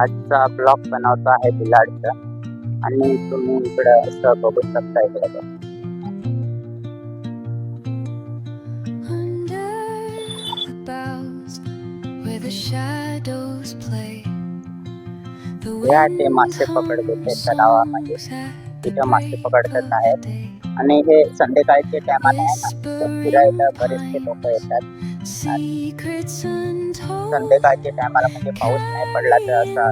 आजचा ब्लॉग बनवतो आहे बिलाडचा. आणि तुम्ही इकडं असं बघू शकता इकडे. या ते मासे पकडते तलावामध्ये. hums तिथं मासे पकडतात आहेत आणि हे संध्याकाळचे टायमाला आहे ना फिरायला बरेचसे लोक येतात. संध्याकाळच्या टायमाला म्हणजे पाऊस नाही पडला तर असा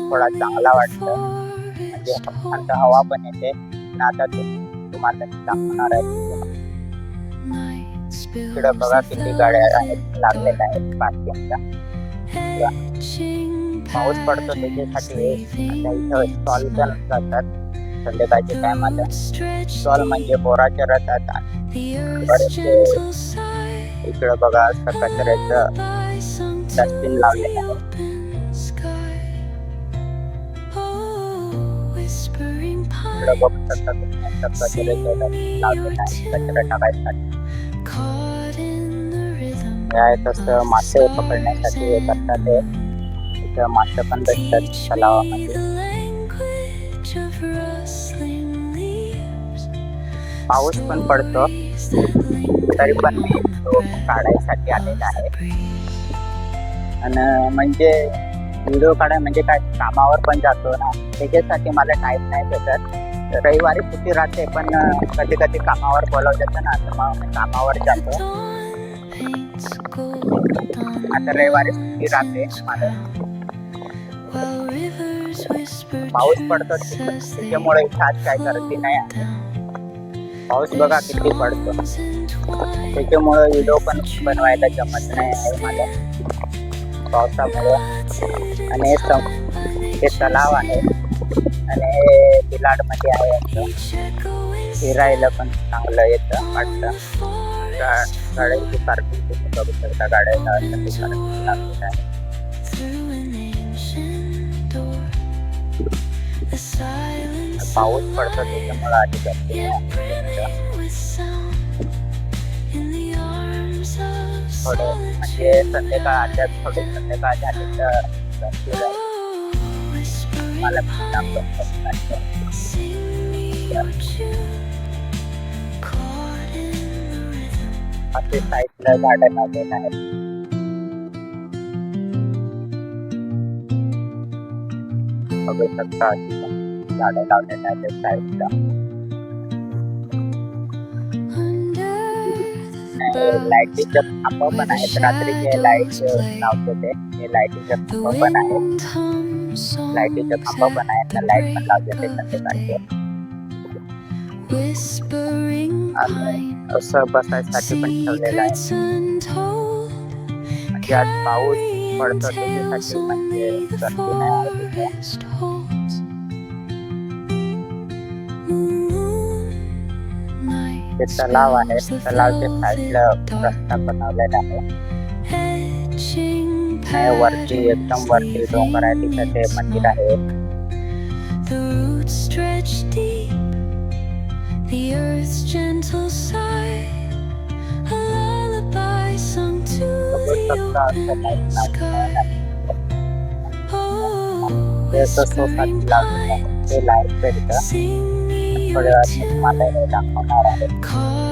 थोडा चांगला वाटतो म्हणजे शांत हवा पण येते आता तुम्हाला दाखवणार आहे तिकडे बघा किती गाड्या आहेत लागलेल्या आहेत पार्किंगच्या पाऊस पडतो त्याच्यासाठी स्टॉल पण जातात संध्याकाळच्या टायमाला स्टॉल म्हणजे बोराच्या रथात आणि बरेचसे इकडं बघा असं कचऱ्याचं डस्टबिन लावलेलं आहे. इकडं बघू शकता तुम्ही असं कचऱ्याचं लावलेलं आहे कचरा टाकायसाठी आहे. तसं मासे पकडण्यासाठी हे करतात ते. मासे पण भेटतात तलावामध्ये. पाऊस पण पडतो. तरी पण मी तो काढायसाठी आलेला आहे. आणि म्हणजे व्हिडिओ काढाय म्हणजे काय कामावर पण जातो ना. त्याच्यासाठी मला टाईम नाही भेटत. रविवारी सुट्टी राहते पण कधी कधी कामावर बोलवलं ना तर मग मी कामावर जातो. आता रविवारी सुट्टी राहते मला. पाऊस पडतो त्याच्यामुळे इथं आज काय करते नाही. पाऊस बघा किती पडतो. त्याच्यामुळं त्याच्यामुळे व्हिडिओ पण बनवायला जमत नाही आहे मला. पावसामुळे. आणि हे तलाव आहे. आणि हे बिलाडमध्ये आहे असं. फिरायला पण चांगलं येतं वाटतं. गाड्यांची पार्किंग तुम्ही बघू शकता गाड्याला लागलेलं आहे. पाऊस पडतो त्याच्यामुळे आधी गर्दी hồi đó anh chế tận thế ba chân hồi đến tận thế ba chân đến giờ chưa đấy không phải rồi anh chế tay nơi ba đây là cái không biết thật sự là đây đâu đây này được tay đó साईडला Under the लाईटीचे खांब पण आहेत रात्रीचे light लावते ते हे लाईटीचे The खांब पण आहेत wind hums लाईटीचे songs खांब पण आहेत at ना the लाइट पण break लावते ते of संध्याकाळचे day. Whispering आणि pines, असं बसायसाठी पण ठेवलेलं आहे secrets untold. म्हणजे आज पाऊस पडतो Tales त्याच्यासाठी म्हणजे only the गर्दी नाही ते तलाव आहे spills the तलावच्या velvet साईडला dark, रस्ता बनवलेला आहे etching नाही वरती एकदम वरती patterns डोंगर आहे तिथे ते मंदिर आहे The roots stretch deep, the earth's gentle sigh, a lullaby sung to बघू the शकता असं open लाईट लावलेलं आहे. sky. Oh, ते असं सोसायटी लावलेलं आहे ते light पेटतं sing for my Monday,